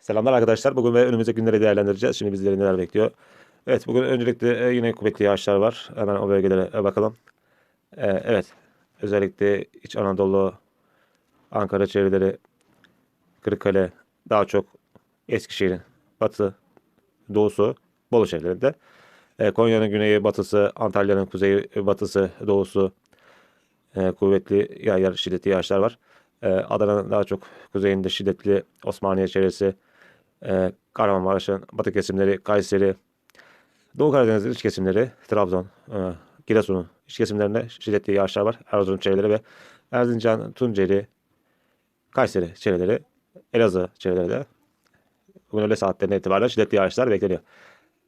Selamlar arkadaşlar. Bugün ve önümüzdeki günleri değerlendireceğiz. Şimdi bizleri neler bekliyor? Evet bugün öncelikle e, yine kuvvetli yağışlar var. Hemen o bölgelere e, bakalım. E, evet. Özellikle İç Anadolu, Ankara çevreleri, Kırıkkale, daha çok Eskişehir'in batı, doğusu, Bolu çevrelerinde. E, Konya'nın güneyi, batısı, Antalya'nın kuzeyi, batısı, doğusu e, kuvvetli yağar, şiddetli yağışlar var. E, Adana'nın daha çok kuzeyinde şiddetli Osmaniye çevresi, e, Kahramanmaraş'ın batı kesimleri, Kayseri, Doğu Karadeniz'in iç kesimleri, Trabzon, e, Giresun'un iç kesimlerinde şiddetli yağışlar var. Erzurum çevreleri ve Erzincan, Tunceli, Kayseri çevreleri, Elazığ çevreleri de bugün öğle saatlerine itibaren şiddetli yağışlar bekleniyor.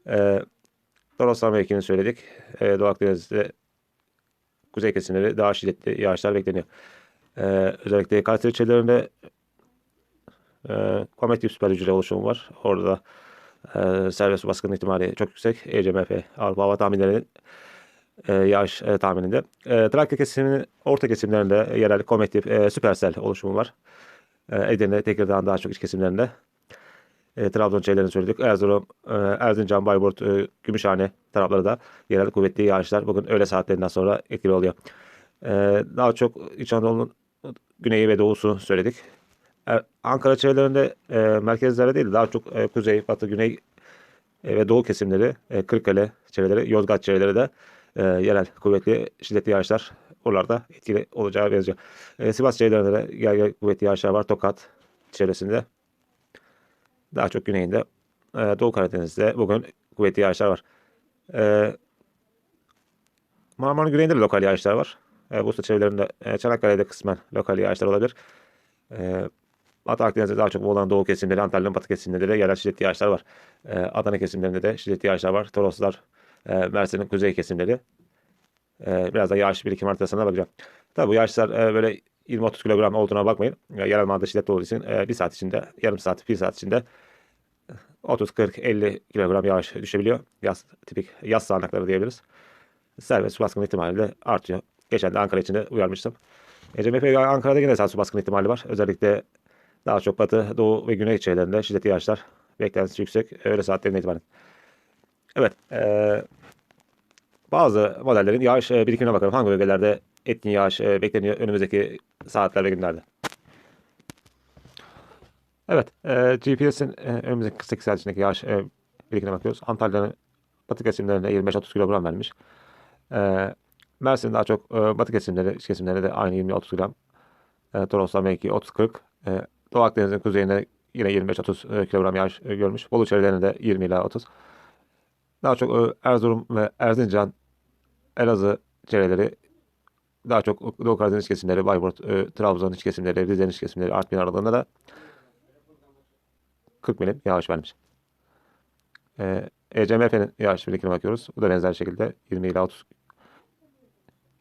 E, Toroslar mevkini söyledik. E, Doğu Akdeniz'de kuzey kesimleri daha şiddetli yağışlar bekleniyor. E, özellikle Kayseri çevrelerinde e, konvektif süper hücre oluşumu var. Orada e, serbest baskın ihtimali çok yüksek. ECMF Avrupa Hava Tahminleri'nin e, yağış e, tahmininde. E, Trakya kesiminin orta kesimlerinde yerel konvektif e, süpersel oluşumu var. E, Edirne, Tekirdağ'ın daha çok iç kesimlerinde. E, Trabzon çevrelerini söyledik. Erzurum, e, Erzincan, Bayburt, e, Gümüşhane tarafları da yerel kuvvetli yağışlar bugün öğle saatlerinden sonra etkili oluyor. E, daha çok İç Anadolu'nun güneyi ve doğusu söyledik. Er- Ankara çevrelerinde e, merkezlerde değil daha çok e, kuzey, batı, güney e, ve doğu kesimleri, e, Kırıkkale çevreleri, Yozgat çevreleri de e, yerel kuvvetli şiddetli yağışlar oralarda etkili olacağı benziyor. E, Sivas çevrelerinde de yer yer kuvvetli yağışlar var. Tokat çevresinde daha çok güneyinde e, Doğu Karadeniz'de bugün kuvvetli yağışlar var. E, Marmara'nın güneyinde de lokal yağışlar var. E, Bursa çevrelerinde, e, Çanakkale'de kısmen lokal yağışlar olabilir. E, Batı Akdeniz'de daha çok Muğla'nın doğu kesimleri, Antalya'nın batı kesimlerinde de yerel şiddetli yağışlar var. E, Adana kesimlerinde de şiddetli yağışlar var. Toroslar, e, Mersin'in kuzey kesimleri. E, biraz da yağış birikim haritasına bakacağım. Tabi bu yağışlar e, böyle 20-30 kilogram olduğuna bakmayın. E, yerel manada şiddetli olduğu için e, bir saat içinde, yarım saat, bir saat içinde 30, 40, 50 kilogram yağış düşebiliyor. Yaz, tipik yaz sağanakları diyebiliriz. Serbest su baskını ihtimali de artıyor. Geçen de Ankara için de uyarmıştım. ECMF Ankara'da yine esas su baskını ihtimali var. Özellikle daha çok batı, doğu ve güney çevrelerinde şiddetli yağışlar beklentisi yüksek. Öğle saatlerine itibaren. Evet. eee, bazı modellerin yağış e, birikimine bakalım. Hangi bölgelerde etkin yağış e, bekleniyor önümüzdeki saatler ve günlerde. Evet. E, GPS'in e, önümüzdeki 48 saat içindeki yağış e, birikimine bakıyoruz. Antalya'nın batı kesimlerinde 25-30 kilogram vermiş. E, Mersin daha çok e, batı kesimleri, iç kesimlerinde de aynı 20-30 gram. E, Toroslar belki 30-40. E, Doğu Akdeniz'in kuzeyinde yine 25-30 e, kilogram yağış e, görmüş. Bolu çevrelerinde de 20 ila 30. Daha çok e, Erzurum ve Erzincan, Elazığ çevreleri, daha çok Doğu Karadeniz kesimleri, Bayburt, Trabzon iç kesimleri, Rize'nin iç kesimleri, Artvin aralığında da 40 milim yağış vermiş. E, ECMF'nin yağış birikimine bakıyoruz. Bu da benzer şekilde 20 ila 30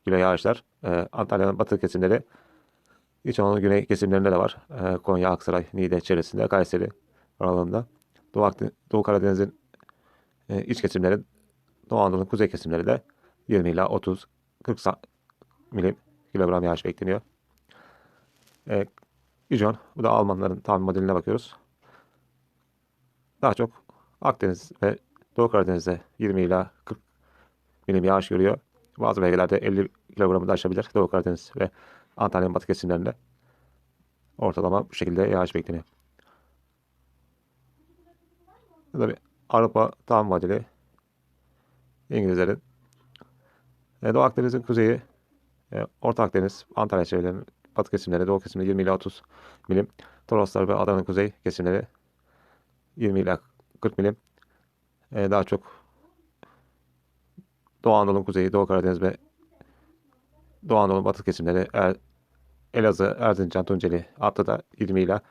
kilo yağışlar. Antalya'nın batı kesimleri, İç Anadolu güney kesimlerinde de var. E, Konya, Aksaray, Niğde çevresinde, Kayseri aralığında. Doğu, Akden- Doğu Karadeniz'in e, iç kesimleri, Doğu Anadolu'nun kuzey kesimleri de 20 ila 30 40 sa- milim kilogram yağış bekleniyor. E, Ijon, bu da Almanların tahmin modeline bakıyoruz. Daha çok Akdeniz ve Doğu Karadeniz'de 20 ila 40 milim yağış görüyor. Bazı bölgelerde 50 kilogramı da aşabilir. Doğu Karadeniz ve Antalya'nın batı kesimlerinde ortalama bu şekilde yağış bekleniyor. Tabii Avrupa tahmin modeli İngilizlerin e, Doğu Akdeniz'in kuzeyi, e, Orta Akdeniz, Antalya çevrelerinin batı kesimleri, doğu kesimleri 20 ila 30 milim. Toroslar ve Adana'nın kuzey kesimleri 20 ila 40 milim. E, daha çok Doğu Anadolu'nun kuzeyi, Doğu Karadeniz ve Doğu Anadolu'nun batı kesimleri Er- Elazığ, Erzincan, Tunceli, Atlı'da 20 ila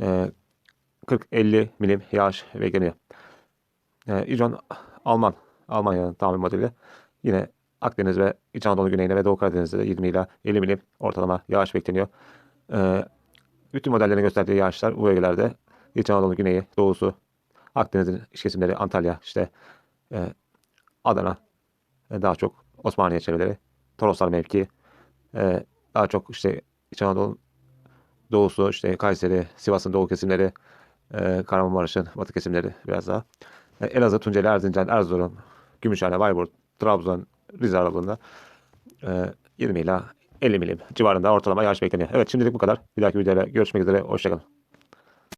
e, 40-50 milim yağış bekleniyor. E, İjon Alman, Almanya'nın tahmin modeli. Yine Akdeniz ve İç Anadolu güneyine ve Doğu Karadeniz'de de 20 ila 50 milim ortalama yağış bekleniyor. E, bütün modellerin gösterdiği yağışlar bu bölgelerde İç Anadolu güneyi, doğusu, Akdeniz'in iç kesimleri, Antalya, işte e, Adana, e, daha çok Osmaniye çevreleri, Toroslar mevki, e, daha çok işte İç Anadolu doğusu, işte Kayseri, Sivas'ın doğu kesimleri, E, Kahramanmaraş'ın batı kesimleri biraz daha. E, Elazığ, Tunceli, Erzincan, Erzurum, Gümüşhane, Bayburt, Trabzon, Rize aralığında e, 20 ila 50 milim civarında ortalama yağış bekleniyor. Evet şimdilik bu kadar. Bir dahaki videoda görüşmek üzere. Hoşçakalın.